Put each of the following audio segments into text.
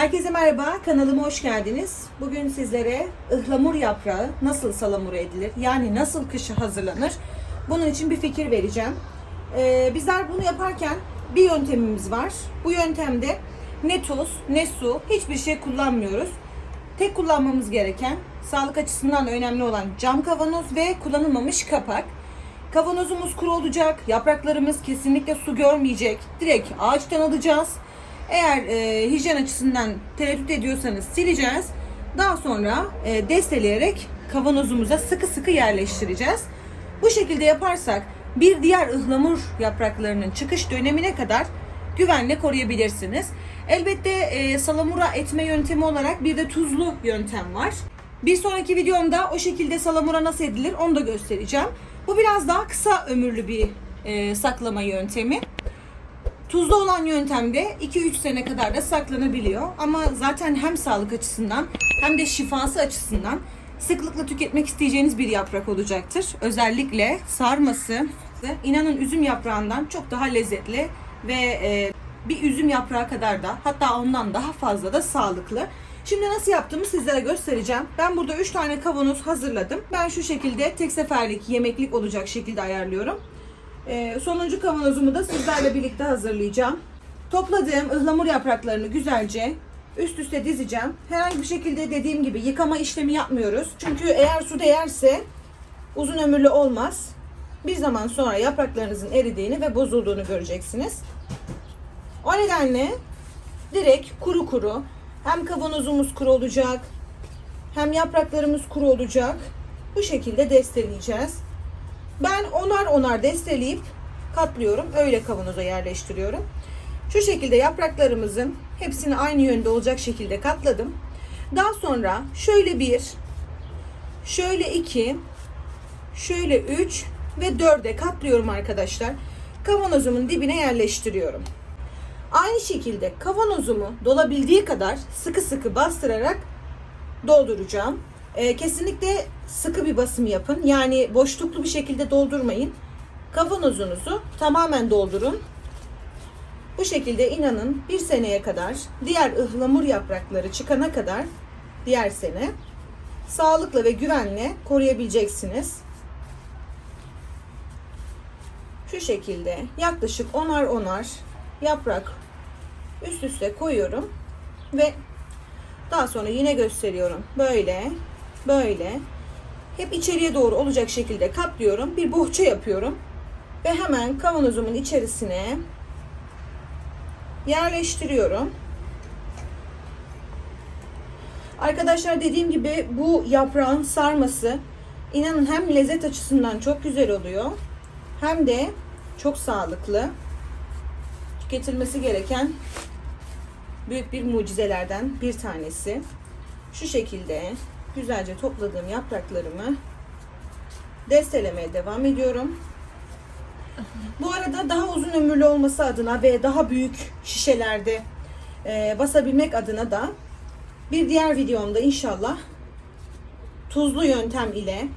Herkese merhaba, kanalıma hoş geldiniz. Bugün sizlere ıhlamur yaprağı nasıl salamura edilir, yani nasıl kışa hazırlanır, bunun için bir fikir vereceğim. Ee, bizler bunu yaparken bir yöntemimiz var. Bu yöntemde ne tuz, ne su, hiçbir şey kullanmıyoruz. Tek kullanmamız gereken, sağlık açısından önemli olan cam kavanoz ve kullanılmamış kapak. Kavanozumuz kuru olacak, yapraklarımız kesinlikle su görmeyecek. Direkt ağaçtan alacağız. Eğer e, hijyen açısından tereddüt ediyorsanız sileceğiz. Daha sonra e, desteleyerek kavanozumuza sıkı sıkı yerleştireceğiz. Bu şekilde yaparsak bir diğer ıhlamur yapraklarının çıkış dönemine kadar güvenle koruyabilirsiniz. Elbette e, salamura etme yöntemi olarak bir de tuzlu yöntem var. Bir sonraki videomda o şekilde salamura nasıl edilir onu da göstereceğim. Bu biraz daha kısa ömürlü bir e, saklama yöntemi. Tuzlu olan yöntemde 2-3 sene kadar da saklanabiliyor. Ama zaten hem sağlık açısından hem de şifası açısından sıklıkla tüketmek isteyeceğiniz bir yaprak olacaktır. Özellikle sarması inanın üzüm yaprağından çok daha lezzetli ve e, bir üzüm yaprağı kadar da hatta ondan daha fazla da sağlıklı. Şimdi nasıl yaptığımı sizlere göstereceğim. Ben burada 3 tane kavanoz hazırladım. Ben şu şekilde tek seferlik yemeklik olacak şekilde ayarlıyorum. Ee, sonuncu kavanozumu da sizlerle birlikte hazırlayacağım. Topladığım ıhlamur yapraklarını güzelce üst üste dizeceğim. Herhangi bir şekilde dediğim gibi yıkama işlemi yapmıyoruz. Çünkü eğer su değerse uzun ömürlü olmaz. Bir zaman sonra yapraklarınızın eridiğini ve bozulduğunu göreceksiniz. O nedenle direkt kuru kuru hem kavanozumuz kuru olacak hem yapraklarımız kuru olacak. Bu şekilde desteleyeceğiz. Ben onar onar desteleyip katlıyorum. Öyle kavanoza yerleştiriyorum. Şu şekilde yapraklarımızın hepsini aynı yönde olacak şekilde katladım. Daha sonra şöyle bir, şöyle iki, şöyle üç ve dörde katlıyorum arkadaşlar. Kavanozumun dibine yerleştiriyorum. Aynı şekilde kavanozumu dolabildiği kadar sıkı sıkı bastırarak dolduracağım. Ee, kesinlikle sıkı bir basım yapın. Yani boşluklu bir şekilde doldurmayın. Kavanozunuzu tamamen doldurun. Bu şekilde inanın bir seneye kadar diğer ıhlamur yaprakları çıkana kadar diğer sene sağlıkla ve güvenle koruyabileceksiniz. Şu şekilde yaklaşık onar onar yaprak üst üste koyuyorum ve daha sonra yine gösteriyorum. Böyle, böyle. Hep içeriye doğru olacak şekilde katlıyorum. Bir bohça yapıyorum. Ve hemen kavanozumun içerisine yerleştiriyorum. Arkadaşlar dediğim gibi bu yaprağın sarması inanın hem lezzet açısından çok güzel oluyor. Hem de çok sağlıklı. Tüketilmesi gereken büyük bir mucizelerden bir tanesi. Şu şekilde güzelce topladığım yapraklarımı destelemeye devam ediyorum. Bu arada daha uzun ömürlü olması adına ve daha büyük şişelerde e, basabilmek adına da bir diğer videomda inşallah tuzlu yöntem ile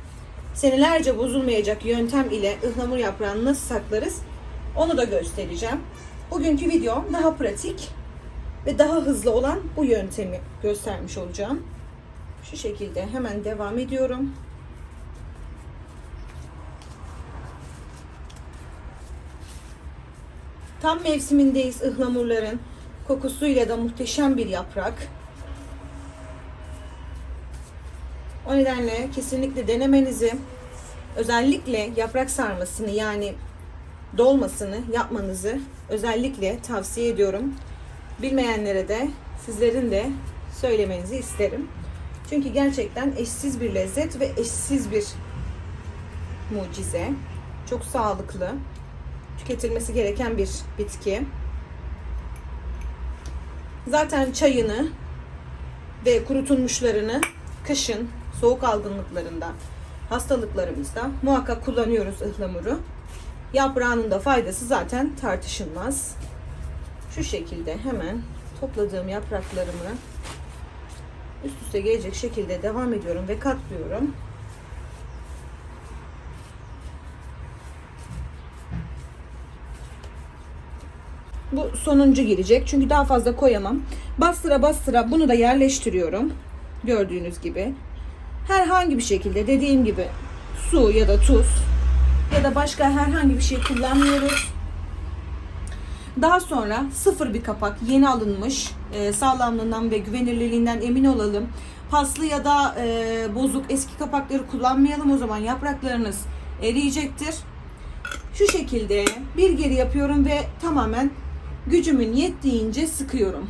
senelerce bozulmayacak yöntem ile ıhlamur yaprağını nasıl saklarız onu da göstereceğim. Bugünkü videom daha pratik ve daha hızlı olan bu yöntemi göstermiş olacağım. Şu şekilde hemen devam ediyorum. Tam mevsimindeyiz ıhlamurların kokusuyla da muhteşem bir yaprak. O nedenle kesinlikle denemenizi, özellikle yaprak sarmasını yani dolmasını yapmanızı özellikle tavsiye ediyorum. Bilmeyenlere de sizlerin de söylemenizi isterim. Çünkü gerçekten eşsiz bir lezzet ve eşsiz bir mucize. Çok sağlıklı. Tüketilmesi gereken bir bitki. Zaten çayını ve kurutulmuşlarını kışın soğuk algınlıklarında, hastalıklarımızda muhakkak kullanıyoruz ıhlamuru. Yaprağının da faydası zaten tartışılmaz. Şu şekilde hemen topladığım yapraklarımı üst üste gelecek şekilde devam ediyorum ve katlıyorum. Bu sonuncu girecek. Çünkü daha fazla koyamam. Bastıra bastıra bunu da yerleştiriyorum. Gördüğünüz gibi. Herhangi bir şekilde dediğim gibi su ya da tuz ya da başka herhangi bir şey kullanmıyoruz. Daha sonra sıfır bir kapak yeni alınmış e, sağlamlığından ve güvenilirliğinden emin olalım. Paslı ya da e, bozuk eski kapakları kullanmayalım o zaman yapraklarınız eriyecektir. Şu şekilde bir geri yapıyorum ve tamamen gücümün yettiğince sıkıyorum.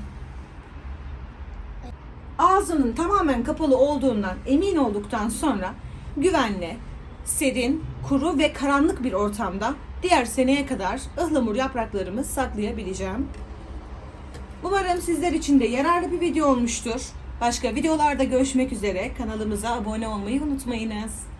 Ağzının tamamen kapalı olduğundan emin olduktan sonra güvenli, serin, kuru ve karanlık bir ortamda diğer seneye kadar ıhlamur yapraklarımı saklayabileceğim. Umarım sizler için de yararlı bir video olmuştur. Başka videolarda görüşmek üzere. Kanalımıza abone olmayı unutmayınız.